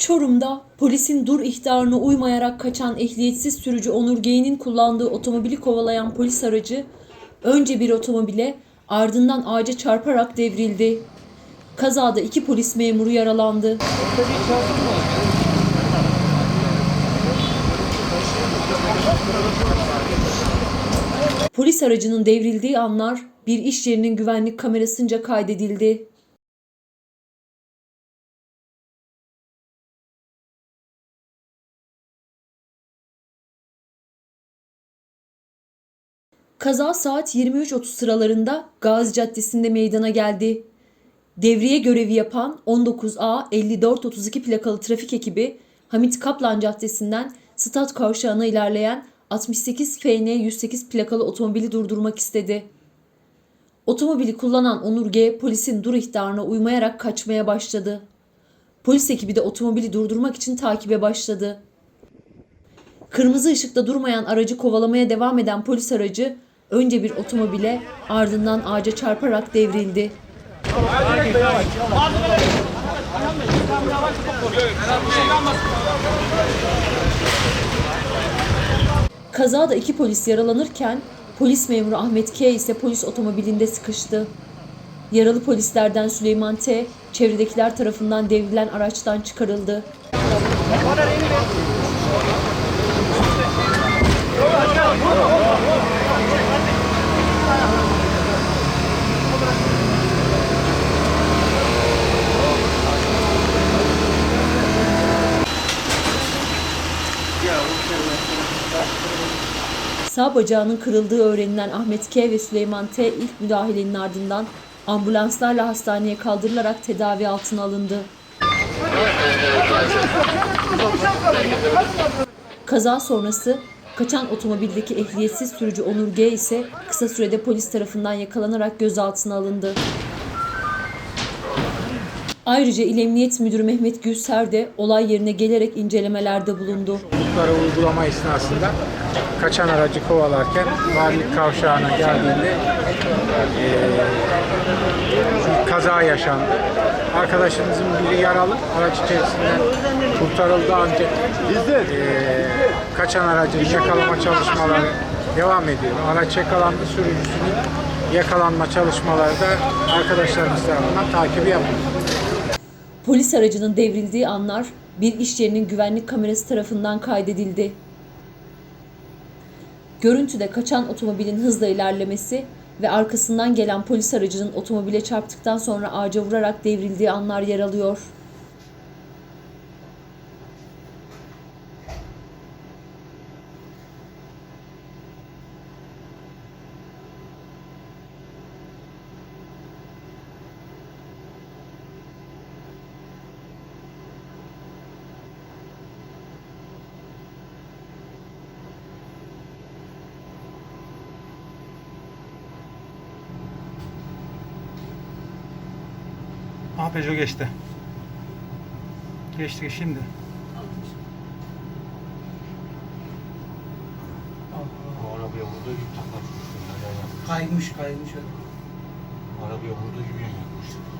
Çorum'da polisin dur ihtarına uymayarak kaçan ehliyetsiz sürücü Onur G'nin kullandığı otomobili kovalayan polis aracı önce bir otomobile ardından ağaca çarparak devrildi. Kazada iki polis memuru yaralandı. Polis aracının devrildiği anlar bir iş yerinin güvenlik kamerasınca kaydedildi. Kaza saat 23.30 sıralarında Gazi Caddesi'nde meydana geldi. Devriye görevi yapan 19A 5432 plakalı trafik ekibi Hamit Kaplan Caddesi'nden Stat Kavşağı'na ilerleyen 68 FN 108 plakalı otomobili durdurmak istedi. Otomobili kullanan Onur G polisin dur ihtarına uymayarak kaçmaya başladı. Polis ekibi de otomobili durdurmak için takibe başladı. Kırmızı ışıkta durmayan aracı kovalamaya devam eden polis aracı önce bir otomobile ardından ağaca çarparak devrildi. Kazada iki polis yaralanırken polis memuru Ahmet K ise polis otomobilinde sıkıştı. Yaralı polislerden Süleyman T çevredekiler tarafından devrilen araçtan çıkarıldı. Sağ bacağının kırıldığı öğrenilen Ahmet K ve Süleyman T ilk müdahalenin ardından ambulanslarla hastaneye kaldırılarak tedavi altına alındı. Kaza sonrası kaçan otomobildeki ehliyetsiz sürücü Onur G ise kısa sürede polis tarafından yakalanarak gözaltına alındı. Ayrıca İl Emniyet Müdürü Mehmet Gülser de olay yerine gelerek incelemelerde bulundu. Hukukları uygulama esnasında kaçan aracı kovalarken valilik kavşağına geldiğinde bir kaza yaşandı. Arkadaşımızın biri yaralı, araç içerisinden kurtarıldı ancak eee, kaçan aracın yakalama çalışmaları devam ediyor. Araç yakalandı, sürücüsünün yakalanma çalışmaları da arkadaşlarımız tarafından takibi yapılıyor. Polis aracının devrildiği anlar bir iş yerinin güvenlik kamerası tarafından kaydedildi. Görüntüde kaçan otomobilin hızla ilerlemesi ve arkasından gelen polis aracının otomobile çarptıktan sonra ağaca vurarak devrildiği anlar yer alıyor. Aha Peugeot geçti. Geçti şimdi. O arabaya vurduğu gibi takla tutmuşlar ya. Kaymış kaymış. Arabaya vurduğu gibi yapmışlar.